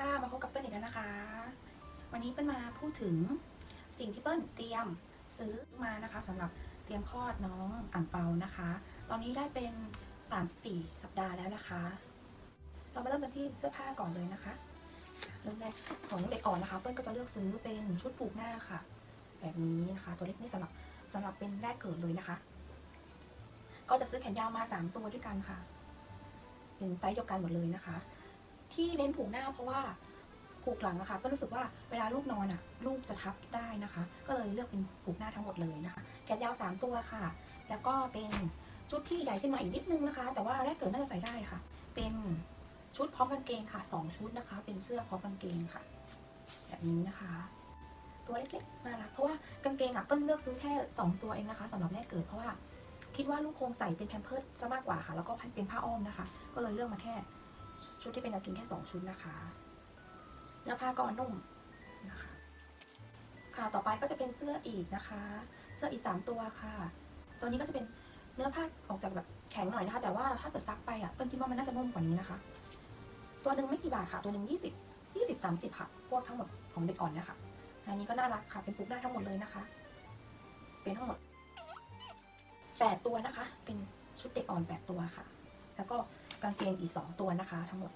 ค่ะ มาพบกับเปิ้ลอีกแล้วนะคะ วันนี้เปิ้ลมาพูดถึงสิ่งที่เปิ้ลเตรียมซื้อมานะคะสำหรับเตรียมคลอดน้องอ่างเปานะคะ ตอนนี้ได้เป็น 34 สัปดาห์แล้วนะคะ เรามาเริ่มกันที่เสื้อผ้าก่อนเลยนะคะเริ่มแรกของเด็กอ่อนนะคะ เปิ้ลก็จะเลือกซื้อเป็นชุดผูกหน้าค่ะ แบบนี้นะคะ ตัวเล็กนี่สำหรับสำหรับเป็นแรกเกิดเลยนะคะ ก็จะซื้อแขนยาวมา 3 ตัวด้วยกันค่ะ เป็นไซส์เดียวกันหมดเลยนะคะ ที่เน้นผูกหน้าเพราะว่าผูกหลังนะคะก็รู้สึกว่าเวลาลูกนอนอะลูกจะทับได้นะคะ ก็เลยเลือกเป็นผูกหน้าทั้งหมดเลยนะคะแขนยาว 3 ตัวค่ะ แล้วก็เป็นชุดที่ใหญ่ขึ้นมาอีกนิดนึงนะคะ แต่ว่าแรกเกิดน่าจะใส่ได้ค่ะ เป็นชุดพร้อมกางเกงค่ะสองชุดนะคะ เป็นเสื้อพร้อมกางเกงค่ะ แบบนี้นะคะ ตัวเล็กๆน่ารักเพราะว่ากางเกงอะเปิ้ลเลือกซื้อแค่สองตัวเองนะคะสำหรับแรกเกิดเพราะว่าคิดว่าลูกคงใส่เป็นแพมเพิร์สซะมากกว่าค่ะ แล้วก็เป็นผ้าอ้อมนะคะ ก็เลยเลือกมาแค่ ชุดที่เป็นกางเกงแค่สองชุดนะคะเนื้อผ้าก็นุ่มนะคะค่ะต่อไปก็จะเป็นเสื้ออีกนะคะ เสื้ออีกสามตัวค่ะ ตัวนี้ก็จะเป็นเนื้อผ้าออกจากแบบแข็งหน่อยนะคะ แต่ว่าถ้าเกิดซักไปอะเปิ้ลคิดว่ามันน่าจะนุ่มกว่านี้นะคะ ตัวหนึ่งไม่กี่บาทค่ะ ตัวหนึ่งยี่สิบยี่สิบสามสิบค่ะ พวกทั้งหมดของเด็กอ่อนนะคะอันนี้ก็น่ารักค่ะเป็นปุกได้ทั้งหมดเลยนะคะ เป็นทั้งหมดแปดตัวนะคะ เป็นชุดเด็กอ่อนแปดตัวค่ะ แล้วก็ กางเกงอีกสองตัวนะคะ ทั้งหมด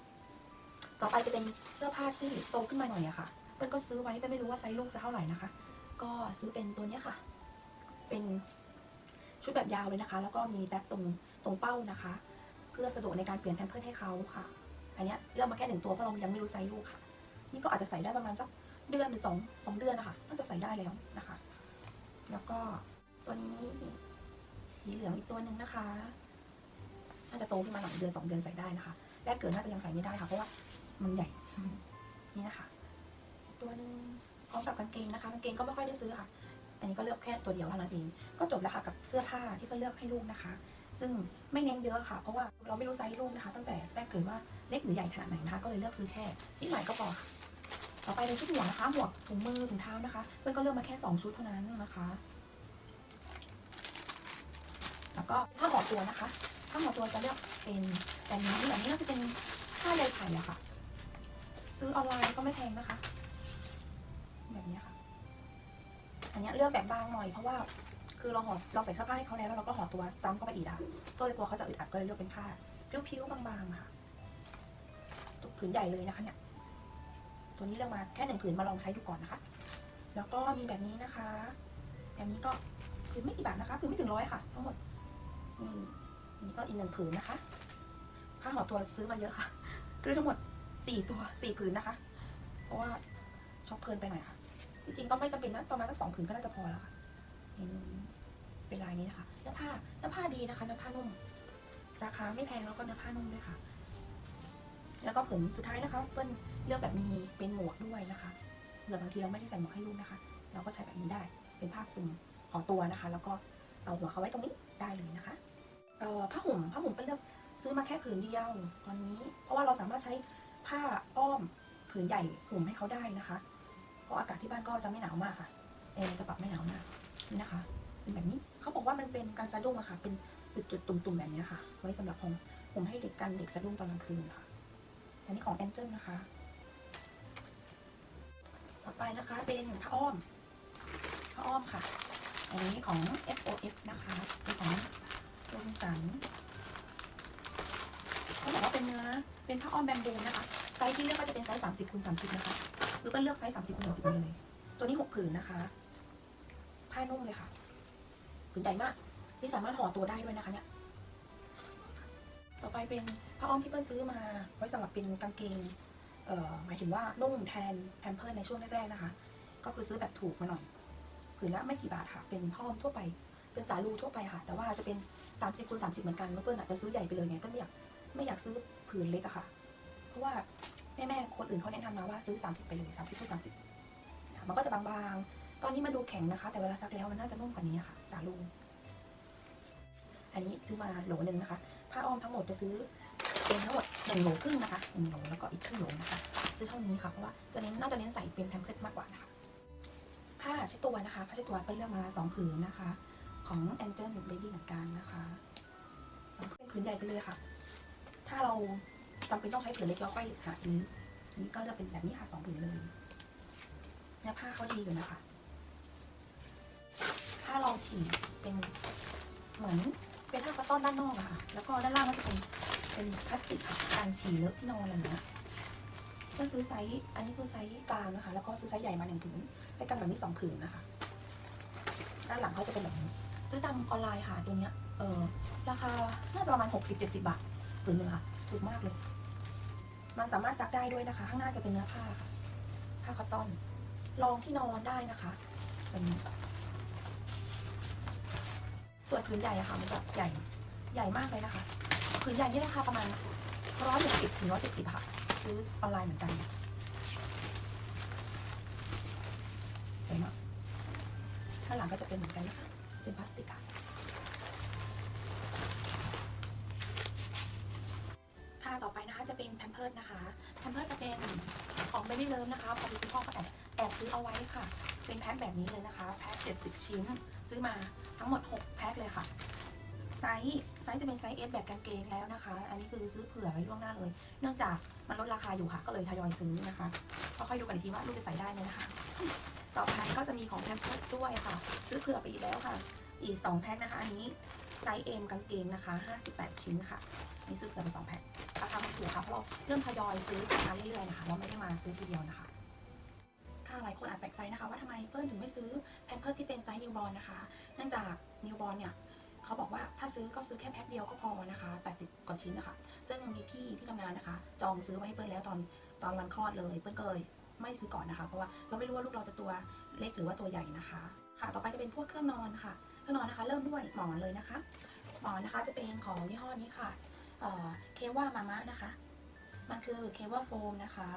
ต่อไปจะเป็นเสื้อผ้าที่โตขึ้นมาหน่อยอะค่ะเปิ้ลก็ซื้อไว้แต่ไม่รู้ว่าไซส์ลูกจะเท่าไหร่นะคะ ก็ซื้อเป็นตัวเนี้ยค่ะ เป็นชุดแบบยาวเลยนะคะ แล้วก็มีแท็บตรงตรงเป้านะคะ เพื่อสะดวกในการเปลี่ยนแพมเพิร์ให้เขาค่ะ อันเนี้ยเลือกมาแค่หนึ่งตัวเพราะเรายังไม่รู้ไซส์ลูกค่ะ นี่ก็อาจจะใส่ได้ประมาณสักเดือนหรือสองสองเดือนนะคะน่าจะใส่ได้แล้วนะคะ แล้วก็ตัวนี้สีเหลืองอีกตัวหนึ่งนะคะ น่าจะโตขึ้นมาหน่อยเดือนสองเดือนใส่ได้นะคะ แรกเกิดน่าจะยังใส่ไม่ได้ค่ะ เพราะว่ามันใหญ่ นี่นะคะ ตัวนึงพร้อมกับกางเกงนะคะ กางเกงก็ไม่ค่อยได้ซื้อค่ะ อันนี้ก็เลือกแค่ตัวเดียวเท่านั้นเอง ก็จบแล้วค่ะกับเสื้อผ้าที่ก็เลือกให้ลูกนะคะ ซึ่งไม่เน้นเยอะค่ะ เพราะว่าเราไม่รู้ไซส์ลูกนะคะ ตั้งแต่แรกเกิดว่าเล็กหรือใหญ่ขนาดไหนนะคะ ก็เลยเลือกซื้อแค่นิดหน่อยก็พอค่ะต่อไปเป็นชุดหมวกนะคะ หมวกถุงมือถุงเท้านะคะ เพื่อนก็เลือกมาแค่สองชุดเท่านั้นนะคะ แล้วก็ผ้าห่อตัวนะคะ ผ้าห่อตัวจะเลือกเป็นแบบนี้แบบนี้น่าจะเป็นผ้าใยไผ่อะค่ะ ซื้อออนไลน์ก็ไม่แพงนะคะ แบบนี้ค่ะ อันนี้เลือกแบบบางหน่อยเพราะว่าคือเราห่อเราใส่เสื้อผ้าให้เขาแล้วแล้วเราก็ห่อตัวซ้ำเข้าไปอีกอะก็เลยกลัวเขาจะอึดอัดก็เลยเลือกเป็นผ้าพิ้วๆบางๆค่ะตัวผืนใหญ่เลยนะคะเนี่ยตัวนี้เลือกมาแค่หนึ่งผืนมาลองใช้ดูก่อนนะคะ แล้วก็มีแบบนี้นะคะ แบบนี้ก็คือไม่กี่บาทนะคะ คือไม่ถึงร้อยค่ะ ทั้งหมดนี่ นนี้ก็อีกหนึ่งผืนนะคะ ผ้าห่อตัวซื้อมาเยอะค่ะ ซื้อทั้งหมดสี่ตัวสี่ผืนนะคะ เพราะว่าชอบเพลินไปหน่อยค่ะจริงๆก็ไม่จำเป็นนะประมาณสักสองผืนก็น่าจะพอแล้วค่ะเห็นเป็นลายนี้นะคะเนื้อผ้าเนื้อผ้าดีนะคะเนื้อผ้านุ่มราคาไม่แพงแล้วก็เนื้อผ้านุ่มด้วยค่ะ แล้วก็ผืนสุดท้ายนะคะเปิ้ลเลือกแบบมีเป็นหมวกด้วยนะคะเผื่อบางทีเราไม่ได้ใส่หมวกให้ลูกนะคะ เราก็ใช้แบบนี้ได้เป็นผ้าคลุมขอตัวนะคะ แล้วก็เอาหัวเขาไว้ตรงนี้ได้เลยนะคะ เอ่อผ้าห่มผ้าห่มไปเลือกซื้อมาแค่ผืนเดียวตอนนี้ เพราะว่าเราสามารถใช้ผ้าอ้อมผืนใหญ่ห่มให้เขาได้นะคะเพราะอากาศที่บ้านก็จะไม่หนาวมากค่ะแอร์จะปรับไม่หนาวมากนี่นะคะเป็นแบบนี้เขาบอกว่ามันเป็นการสะดุ้งอะค่ะ เป็นจุดๆตุ่มๆแบบนี้ค่ะ ไว้สำหรับห่มห่มให้เด็กกันเด็กสะดุ้งตอนกลางคืนค่ะ อันนี้ของแองเจิลนะคะ ต่อไปนะคะเป็นผ้าอ้อมผ้าอ้อมค่ะ อันนี้ของ FOF นะคะเป็นของ โรบินสันเขาบอกว่าเป็นเนื้อ เป็นผ้าอ้อมแบมบูนะคะ ไซส์ที่เลือกก็จะเป็นไซส์30คูณ30นะคะคือก็เลือกไซส์30คูณ30มาเลย ตัวนี้6ผืนนะคะ ผ้านุ่มเลยค่ะ ผืนใหญ่มาก ที่สามารถห่อตัวได้ด้วยนะคะเนี่ย ต่อไปเป็นผ้าอ้อมที่เปิ้ลซื้อมา ไว้สำหรับเป็นกางเกง เอ่อ หมายถึงว่านุ่มแทนแพมเพิร์ในช่วงแรกๆนะคะ ก็คือซื้อแบบถูกมาหน่อย ผืนละไม่กี่บาทค่ะ เป็นผ้าอ้อมทั่วไป เป็นสาลูทั่วไปค่ะ แต่ว่าจะเป็น 30คูณ30 เหมือนกันแล้วเปิ้ลอาจจะซื้อใหญ่ไปเลยไงเปิ้ลไม่อยากไม่อยากซื้อผืนเล็กอะค่ะ เพราะว่าแม่ๆคนอื่นเขาแนะนำมาว่าซื้อ 30 ไปเลย 30คูณ30 มันก็จะบางๆ ตอนนี้มันดูแข็งนะคะ แต่เวลาซักแล้วมันน่าจะนุ่มกว่านี้อะค่ะ สาลูอันนี้ซื้อมาโหลหนึ่งนะคะ ผ้าอ้อมทั้งหมดจะซื้อเป็นทั้งหมดหนึ่งโหลครึ่งนะคะหนึ่งโหลแล้วก็อีกครึ่งโหลนะคะ ซื้อเท่านี้ค่ะ เพราะว่าจะเน้นน่าจะเน้นใส่เป็นแพมเพิร์สมากกว่านะคะ ผ้าเช็ดตัวนะคะ ผ้าเช็ดตัวเปิ้ลเลือกมาสองผืนนะคะ ของ Angel Baby เหมือนกันนะคะสองเป็นผืนใหญ่ไปเลยค่ะ ถ้าเราจำเป็นต้องใช้ผืนเล็กเราค่อยหาซื้อนนี้ก็เลือกเป็นแบบนี้ค่ะสองผืนเลยเนื้อผ้าเขาดีอยู่นะคะผ้ารองฉี่เป็นเหมือนเป็นผ้าคอตตอนด้านนอกอะค่ะ แล้วก็ด้านล่างก็จะเป็นเป็นพลาสติกค่ะกันฉี่เลอะที่นอนอะไรเงี้ยเพื่อซื้อไซส์อันนี้คือไซส์กลางนะคะ แล้วก็ซื้อไซส์ใหญ่มาหนึ่งผืนได้กันแบบนี้สองผืนนะคะ ด้านหลังเขาจะเป็นแบบนี้ ซื้อตามออนไลน์ค่ะตัวเนี้ยเออราคาน่าจะประมาณหกสิบเจ็ดสิบาทผืนหนึ่งค่ะ ถูกมากเลย มันสามารถซักได้ด้วยนะคะ ข้างหน้าจะเป็นเนื้อผ้าค่ะ ผ้าคอตตอน รองที่นอนได้นะคะเป็นส่วนผืนใหญ่อะค่ะมันจะใหญ่ใหญ่มากเลยนะคะผืนใหญ่นี่ราคาประมาณร้อยหกสิบถึงร้อยเจ็ดสิบค่ะ ซื้อออนไลน์เหมือนกันเห็นไหมข้างหลังก็จะเป็นเหมือนกันนะคะ เป็นพลาสติกค่ะค่ะต่อไปนะคะจะเป็นแพมเพิร์ดนะคะแพมเพิร์ดจะเป็นของเบบี้เลิฟนะคะพอดีคุณพ่อก็แอบแอบซื้อเอาไว้ค่ะ เป็นแพ็คแบบนี้เลยนะคะแพ็ค70 ชิ้น ซื้อมาทั้งหมด 6 แพ็คเลยค่ะไซส์ไซส์จะเป็นไซส์ S แบบกางเกงแล้วนะคะ อันนี้คือซื้อเผื่อไว้ล่วงหน้าเลย เนื่องจากมันลดราคาอยู่ค่ะ ก็เลยทยอยซื้อนะคะก็ค่อยดูกันอีกทีว่าลูกจะใส่ได้ไหมนะคะ ต่อไปก็จะมีของแพมเพิร์ดด้วยค่ะ ซื้อเผื่อไปอีกแล้วค่ะ อีก 2 แพ็คนะคะอันนี้ไซส์ M กางเกงนะคะ 58 ชิ้นค่ะนี่ซื้อเผื่อไปสองแพ็คราคามันถูกค่ะเพราะเราเริ่มทยอยซื้อกันมาเรื่อยๆนะคะเราไม่ได้มาซื้อทีเดียวนะคะค่ะหลายคนอาจแปลกใจนะคะว่าทำไมเปิ้ลถึงไม่ซื้อแพมเพิร์ที่เป็นไซส์นิวบอลนะคะเนื่องจากนิวบอลเนี่ยเขาบอกว่าถ้าซื้อก็ซื้อแค่แพ็คเดียวก็พอนะคะ 80 กว่าชิ้นนะคะ ซึ่งมีพี่ที่ทำงานนะคะ จองซื้อไว้ให้เปิ้ลแล้วตอนตอนวันคลอดเลย เปิ้ลก็เลย ไม่ซื้อก่อนนะคะ เพราะว่าเราไม่รู้ว่าลูกเราจะตัวเล็กหรือว่าตัวใหญ่นะคะ ค่ะ ต่อไปจะเป็นพวกเครื่องนอนค่ะ เครื่องนอนนะคะ เริ่มด้วยหมอนเลยนะคะ หมอนนะคะจะเป็นของยี่ห้อนี้ค่ะเคว่ามาม่านะคะ มันคือเคว่าโฟมนะคะ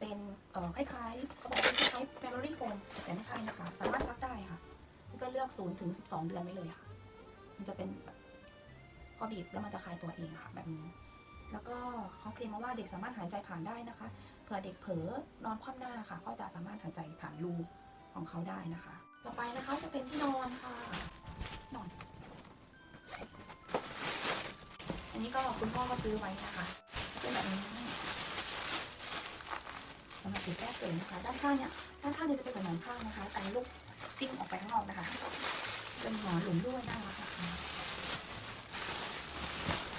เป็นเอ่อคล้ายๆเขาบอกว่าเป็นคล้ายๆ memory foam แต่ไม่ใช่นะคะ สามารถซักได้ค่ะก็เลือก0ถึง12 เดือนไว้เลยค่ะ มันจะเป็นพอบีบแล้วมันจะคลายตัวเองค่ะ แบบนี้ แล้วก็เขาเคลมมาว่าเด็กสามารถหายใจผ่านได้นะคะ ผื่อเด็กเผลอนอนคว่ำหน้าค่ะ ก็จะสามารถหายใจผ่านรูของเขาได้นะคะ ต่อไปนะคะจะเป็นที่นอนค่ะนอน อันนี้ก็คุณพ่อก็ซื้อไว้นะคะเป็นแบบนี้สำหรับเด็กแรกเกิดนะคะ ด้านข้างเนี่ยด้านข้างเนี่ยจะเป็นแบบหมอนข้างนะคะแต่ลูกติ้งออกไปข้างนอกนะคะเป็นหมอนหลุมด้วยน่ารักนะคะ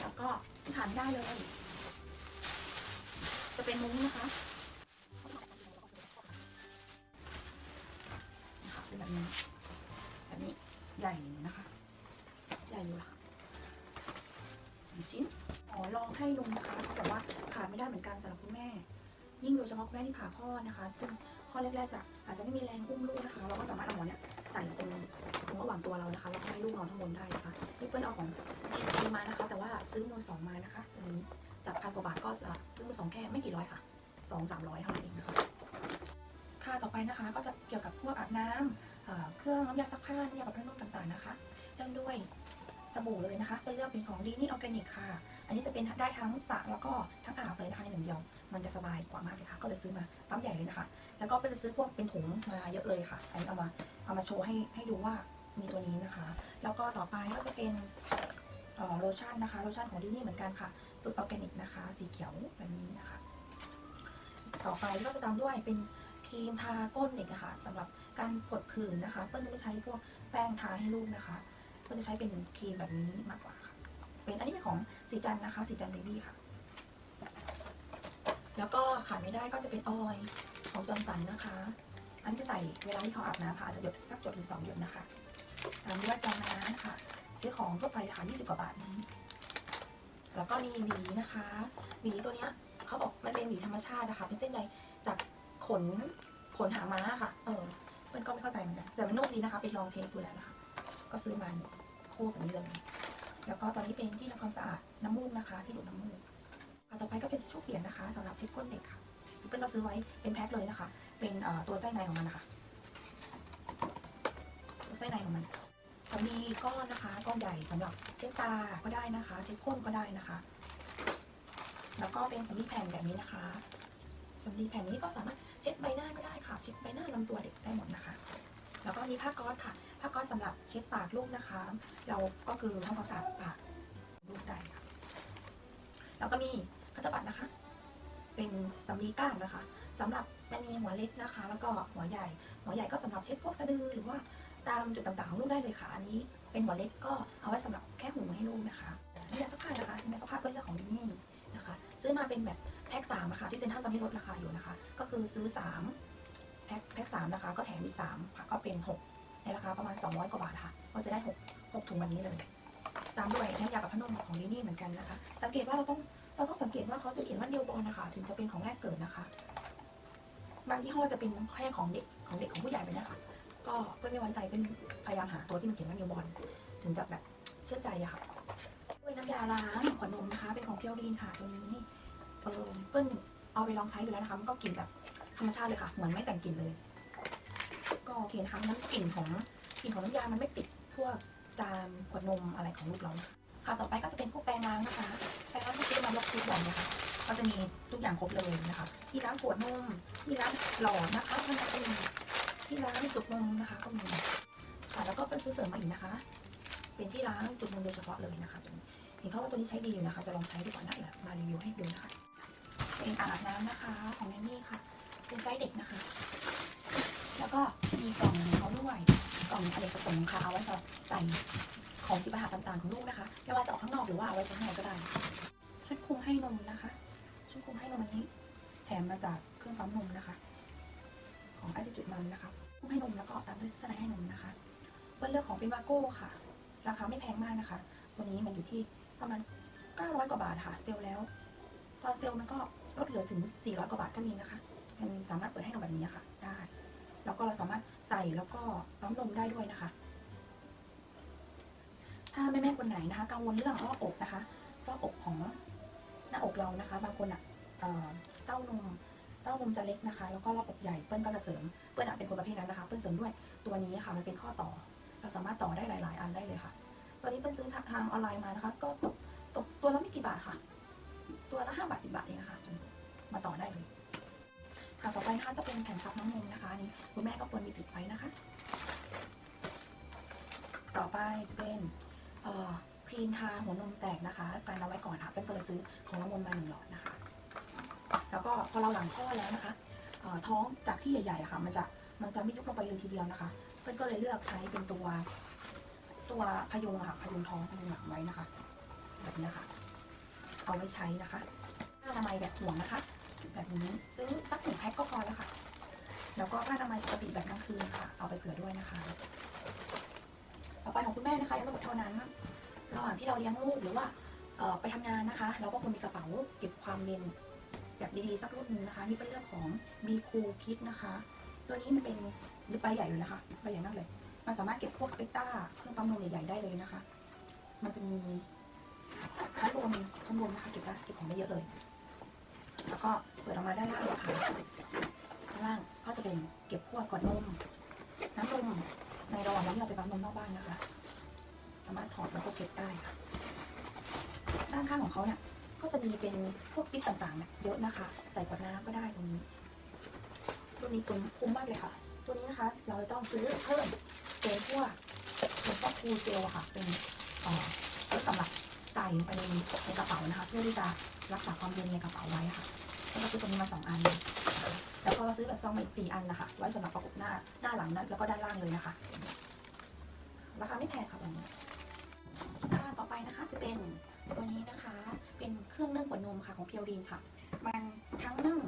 แล้วก็ผ่านได้เลย เป็นมุ้งนะคะนะคะเป็นแบบนี้แบบนี้ใหญ่นะคะ ใหญ่อยู่ละค่ะหนึ่งชิ้นขอลองให้ลุงนะคะเขาบอกว่าขาดไม่ได้เหมือนกันสำหรับคุณแม่ ยิ่งโดยเฉพาะคุณแม่ที่ผ่าคลอดนะคะซึ่งข้อแรกๆจะอาจจะไม่มีแรงอุ้มลูกนะคะ เราก็สามารถเอาหมอนเนี่ยใส่ตรงตรงระหว่างตัวเรานะคะแล้วก็ให้ลูกนอนข้างบนได้นะคะนี่เปิ้ลเอาของดีซีมานะคะ แต่ว่าซื้อมือสองมานะคะตัวนี้ จากพันกว่าบาทก็จะซื้อมือสองแค่ไม่กี่ร้อยค่ะสองสามร้อยเท่านั้นเองนะคะค่ะต่อไปนะคะก็จะเกี่ยวกับพวกอาบน้ำเอ่อเครื่องน้ำยาซักผ้าน้ำยาปรับผ้านุ่มต่างๆนะคะเริ่มด้วยสบู่เลยนะคะเป็นเลือกเป็นของดีนี่ออร์แกนิกค่ะ อันนี้จะเป็นได้ทั้งสระแล้วก็ทั้งอาบเลยนะคะในหนึ่งเดียวมันจะสบายกว่ามากเลยค่ะ ก็เลยซื้อมาปั๊มใหญ่เลยนะคะ แล้วก็เป็นจะซื้อพวกเป็นถุงมาเยอะเลยค่ะ อันนี้เอามาเอามาโชว์ให้ให้ดูว่ามีตัวนี้นะคะ แล้วก็ต่อไปก็จะเป็น โลชั่นนะคะโลชั่นของดีนี่เหมือนกันค่ะสูตรออร์แกนิกนะคะ สีเขียวแบบนี้นะคะ ต่อไปก็จะตามด้วยเป็นครีมทาก้นเด็กนะคะสำหรับการปวดผื่นนะคะ เปิ้ลจะไม่ใช้พวกแป้งทาให้ลูกนะคะ เปิ้ลจะใช้เป็นครีมแบบนี้มากกว่าค่ะ เป็นอันนี้เป็นของสีจันนะคะสีจันเบบี้ค่ะ แล้วก็ขาดไม่ได้ก็จะเป็นออยล์ของจอร์นสันนะคะ อันที่ใส่เวลาที่เขาอาบน้ำค่ะอาจจะหยดสักหยดหรือสองหยดนะคะตามด้วยกองน้ำค่ะ ซื้อของทั่วไปค่ะ20 กว่าบาทนี้ แล้วก็มีหวีนะคะหวีตัวเนี้ยเขาบอกมันเป็นหวีธรรมชาตินะคะ เป็นเส้นใยจากขนขนหางม้าค่ะ เออมันก็ไม่เข้าใจเหมือนกัน แต่มันนุ่มดีนะคะ เป็นลองเทสดูแล้วนะคะ ก็ซื้อมาคู่แบบนี้เลย แล้วก็ตอนนี้เป็นที่ทำความสะอาดน้ำมูกนะคะ ที่ดูดน้ำมูกต่อไปก็เป็นทิชชู่เปียกนะคะสำหรับเช็ดก้นเด็กค่ะเปิ้ลก็ซื้อไว้เป็นแพ็คเลยนะคะ เป็นตัวไส้ในของมันนะคะตัวไส้ในของมัน สำลีก้อนนะคะก้อนใหญ่สำหรับเช็ดตาก็ได้นะคะ เช็ดก้นก็ได้นะคะ แล้วก็เป็นสำลีแผ่นแบบนี้นะคะสำลีแผ่นนี้ก็สามารถเช็ดใบหน้าก็ได้ค่ะ เช็ดใบหน้าลำตัวเด็กได้หมดนะคะ แล้วก็มีผ้าก๊อซค่ะผ้าก๊อซสำหรับเช็ดปากลูกนะคะ เราก็คือทำความสะอาดปากลูกได้ค่ะแล้วก็มีคัตเตบัตนะคะ เป็นสำลีก้านนะคะสำหรับมันมีหัวเล็กนะคะ แล้วก็หัวใหญ่ หัวใหญ่ก็สำหรับเช็ดพวกสะดือหรือว่า ตามจุดต่างๆของลูกได้เลยค่ะ อันนี้เป็นหัวเล็กก็เอาไว้สำหรับแค่หูให้ลูกนะคะนี่แหละสภาพนะคะนี่แหละสภาพก็เลือกของดินนี่นะคะซื้อมาเป็นแบบแพ็คสามอะค่ะที่เซ็นทรัลตอนนี้ลดราคาอยู่นะคะ ก็คือซื้อสามแพ็คแพ็คสามนะคะ ก็แถมอีกสามค่ะก็เป็นหกในราคาประมาณ200กว่าบาทค่ะ ก็จะได้หกหกถุงแบบนี้เลย ตามด้วยน้ำยากับพนมของดินนี่เหมือนกันนะคะ สังเกตว่าเราต้องเราต้องสังเกตว่าเขาจะเขียนว่าเดียวบอลนะคะ ถึงจะเป็นของแรกเกิดนะคะบางยี่ห้อจะเป็นแค่ของเด็กของเด็กของผู้ใหญ่ไปนะคะ ก็เพื่อนไม่ไว้ใจเป็นพยายามหาตัวที่มันเขียนว่าเดียวบอลถึงจะแบบเชื่อใจอะค่ะด้วยน้ำยาล้างขวดนมนะคะ เป็นของเพียวรีนค่ะตัวนี้เออเปิ้ลเอาไปลองใช้ดูแล้วนะคะมันก็กลิ่นแบบธรรมชาติเลยค่ะเหมือนไม่แต่งกลิ่นเลย ก็โอเคนะคะน้ำกลิ่นของกลิ่นของน้ำยามันไม่ติดพวกจานขวดนมอะไรของลูกเรานค่ะต่อไปก็จะเป็นพวกแปรงล้างนะคะแปรงล้างที่ซื้อมาล็อกทุกวันนะคะก็จะมีทุกอย่างครบเลยนะคะ ที่ล้างขวดนมที่ล้างหลอดนะคะท่านก็มี ที่ล้างจุกนมนะคะก็มีค่ะแล้วก็เป็นซื้อเสริมมาอีกนะคะ เป็นที่ล้างจุกนมโดยเฉพาะเลยนะคะตัวนี้เห็นเขาว่าตัวนี้ใช้ดีอยู่นะคะ จะลองใช้ดูก่อนนะเดี๋ยวมารีวิวให้ดูนะคะเป็นอ่างอาบน้ำนะคะ ของแนนนี่ค่ะ เป็นไซส์เด็กนะคะ แล้วก็มีกล่องของเขาด้วยกล่องอเนกประสงค์ค่ะเอาไว้สำหรับใส่ของจิปาถะต่างๆของลูกนะคะไม่ว่าจะออกข้างนอกหรือว่าเอาไว้ใช้ข้างในก็ได้ ชุดคลุมให้นมนะคะ ชุดคลุมให้นมอันนี้ แถมมาจากเครื่องปั๊มนมนะคะ ให้นมแล้วก็ตามด้วยเสื้อในให้นมนะคะเปิ้ลเลือกของเป็นวาโก้ค่ะ ราคาไม่แพงมากนะคะ ตัวนี้มันอยู่ที่ประมาณ 900 กว่าบาทค่ะ เซลแล้ว ตอนเซลมันก็ลดเหลือถึง 400 กว่าบาทก็มีนะคะมันสามารถเปิดให้นมแบบนี้ค่ะ ได้ แล้วก็เราสามารถใส่แล้วก็ปั๊มนมได้ด้วยนะคะ ถ้าแม่ๆคนไหนนะคะ กังวลเรื่องรอบอกนะคะรอบอกของหน้าอกเรานะคะ บางคนอะเอ่อเต้านม ต้านมจะเล็กนะคะ แล้วก็รอบอกใหญ่ เปิ้ลก็จะเสริม เปิ้ลอะเป็นคนประเภทนั้นนะคะ เปิ้ลเสริมด้วยตัวนี้ค่ะ มันเป็นข้อต่อ เราสามารถต่อได้หลาย ๆ อันได้เลยค่ะ ตัวนี้เปิ้ลซื้อทางออนไลน์มานะคะ ก็ตกตกตัวละไม่กี่บาทค่ะ ตัวละห้าบาทสิบาทเองนะคะ มาต่อได้เลย ค่ะต่อไปนะคะจะเป็นแผ่นซับน้ำนมนะคะนนี้คุณแม่ก็ควรมีติดไว้นะคะ ต่อไปจะเป็นครีมทาหัวนมแตกนะคะ การเอาไว้ก่อนค่ะ เป็นก็เลยซื้อของน้ำมนมาหนึ่งหลอดนะคะ แล้วก็พอเราหลังคลอดแล้วนะคะท้องจากที่ใหญ่ๆอะค่ะมันจะมันจะไม่ยุบลงไปเลยทีเดียวนะคะ เพื่อนก็เลยเลือกใช้เป็นตัวตัวพยุงค่ะพยุงท้องพยุงหลังไว้นะคะ แบบนี้ค่ะ เอาไว้ใช้นะคะผ้าอนามัยแบบห่วงนะคะ แบบนี้ซื้อสักหนึ่งแพ็คก็พอแล้วค่ะ แล้วก็ผ้าอนามัยปกติแบบกลางคืนค่ะ เอาไปเผื่อด้วยนะคะ ต่อไปของคุณแม่นะคะยังไม่หมดเท่านั้นระหว่างที่เราเลี้ยงลูกหรือว่าไปทำงานนะคะ เราก็ควรมีกระเป๋าเก็บความเย็น แบบดีๆสักรุ่นหนึ่งนะคะนี่เป็นเรื่องของ b ีคูคิดนะคะ ตัวนี้มันเป็นใบใหญ่อยู่นะคะใบใหญ่มากเลย มันสามารถเก็บพวกสเปกต้าเครื่องปั๊มนมใหญ่ๆได้เลยนะคะ มันจะมีชั้นบนข้างบนนะคะเก็บได้เก็บของได้เยอะเลย แล้วก็เปิดออกมาด้านล่างนะคะด้านล่างก็จะเป็นเก็บพวกกอดนมน้ำนมในระหว่างนที่เราไปปั๊มนมนอกบ้านนะคะ สามารถถอดแล้วก็เช็ดได้ค่ะด้านข้างของเขาเนี่ย ก็จะมีเป็นพวกซิปต่างๆเยเยอะนะคะ ใส่ขวดน้ำก็ได้ตรงนี้ ตัวนี้คุ้มคุ้มมากเลยค่ะ ตัวนี้นะคะ เราจะต้องซื้อเพิ่มเป็นพวกเป็นพวกคูเจลค่ะ เป็นเอ่อไว้สำหรับใส่ไปในในกระเป๋านะคะ เพื่อที่จะรักษาความเย็นในกระเป๋าไว้ค่ะก็จะซื้อตัวนี้มาสองอัน แล้วก็ซื้อแบบซองมาอีกสี่อันนะคะ ไว้สำหรับประกบหน้าหน้าหลังนั้นแล้วก็ด้านล่างเลยนะคะราคาไม่แพงค่ะตัวนี้ต่อไปนะคะจะเป็นตัวนี้นะคะ เป็นเครื่องนึ่งหัวนมค่ะของเพียวรีนค่ะ มันทั้งนึ่ง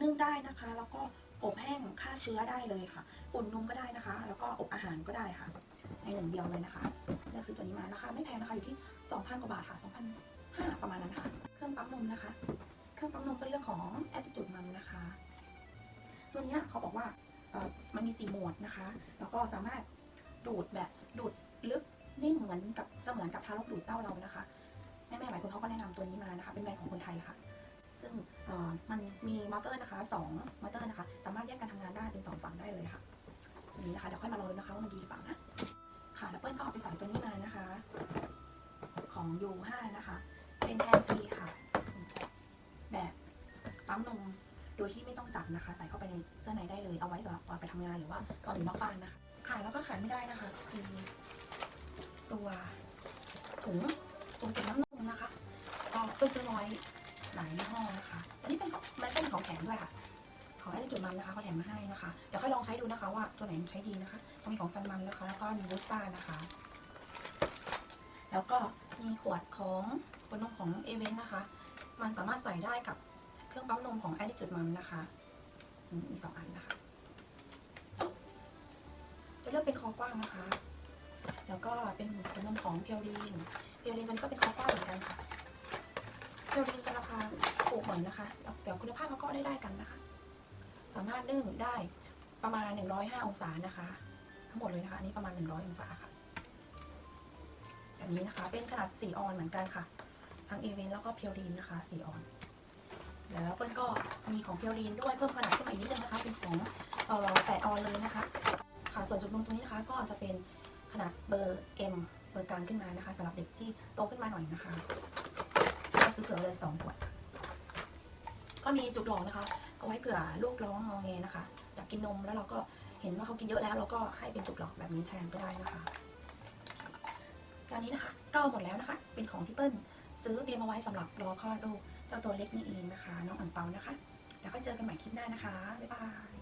นึ่งได้นะคะ แล้วก็อบแห้งฆ่าเชื้อได้เลยค่ะอุ่นนมก็ได้นะคะ แล้วก็อบอาหารก็ได้ค่ะ ในหนึ่งเดียวเลยนะคะเลือกซื้อตัวนี้มาราคาไม่แพงนะคะอยู่ที่ 2,000 กว่าบาทค่ะ 2,500 ประมาณนั้นค่ะ เครื่องปั๊มนมนะคะ เครื่องปั๊มนมเป็นเรื่องของ attitude มันนะคะ ตัวนี้เขาบอกว่ามันมีสี่โหมดนะคะ แล้วก็สามารถดูดแบบดูดลึกนิ่งเหมือนกับเสมือนกับทารกดูดเต้าเรานะคะ แม่ๆหลายคนเขาก็แนะนำตัวนี้มานะคะ เป็นแบรนด์ของคนไทยค่ะ ซึ่งมันมีมอเตอร์นะคะสองมอเตอร์นะคะ สามารถแยกกันทำงานได้เป็นสองฝั่งได้เลยค่ะตัวนี้นะคะ เดี๋ยวค่อยมาลองดูนะคะว่ามันดีหรือเปล่านะ ค่ะ แล้วเปิ้ลก็เอาไปใส่ตัวนี้มานะคะ ของ U5 นะคะ เป็นแทนฟรีค่ะ แบบปั๊มนม โดยที่ไม่ต้องจับนะคะ ใส่เข้าไปในเสื้อในได้เลย เอาไว้สำหรับตอนไปทำงานหรือว่าตอนอยู่นอกบ้านนะคะค่ะแล้วก็ขายไม่ได้นะคะคือตัวถุงถุงเก็บน้ำนม นะคะก็เพิ่งซื้อน้อยหลายยี่ห้อนะคะอันนี้เป็นมันเป็นของแถมด้วยค่ะ ของแอดจุดมัมนะคะเขาแถมมาให้นะคะ เดี๋ยวค่อยลองใช้ดูนะคะ ว่าตัวไหนใช้ดีนะคะก็มีของซันมัมนะคะ แล้วก็มีบูสต้านะคะ แล้วก็มีขวดของขวดนมของเอเวนนะคะ มันสามารถใส่ได้กับเครื่องปั๊มนมของแอดจุดมัมนะคะมีสองอันนะคะ จะเลือกเป็นคอกว้างนะคะ แล้วก็เป็นขวดนมของเพียวรีน เพียวรีนมันก็เป็นคอกว้าเหมือนกันค่ะเพียวรีนจะราคาถูกหน่อยนะคะแต่คุณภาพเขาก็ได้ได้กันนะคะ สามารถนึ่งได้ประมาณ 105 องศานะคะ ทั้งหมดเลยนะคะอันนี้ประมาณ 100 องศาค่ะแบบนี้นะคะ เป็นขนาด4ออนเหมือนกันค่ะทั้งเอเวนแล้วก็เพียวรีนนะคะ4ออนแล้วเปิ้ลก็มีของเพียวรีนด้วยเพิ่มขนาดขึ้นมาอีกนิดนึงนะคะ เป็นของเอ่ออนเลยนะคะ ค่ะส่วนจุดนมตรงนี้นะคะ ก็จะเป็นขนาดเบอร์ M เบอร์กลางขึ้นมานะคะสำหรับเด็กที่โตขึ้นมาหน่อยนะคะก็ซื้อเผื่อเลย2ขวด ก็มีจุดหลอกนะคะ เอาไว้เผื่อลูกร้องงอแงนะคะอยากกินนมแล้วเราก็เห็นว่าเขากินเยอะแล้วเราก็ให้เป็นจุกหลอกแบบนี้แทนก็ได้นะคะตอนนี้นะคะก็หมดแล้วนะคะ เป็นของที่เปิ้ลซื้อเตรียมเอาไว้สำหรับรอคลอดลูกเจ้าตัวเล็กนี่เองนะคะ น้องอังเปานะคะ แล้วก็เจอกันใหม่คลิปหน้านะคะบ๊ายบาย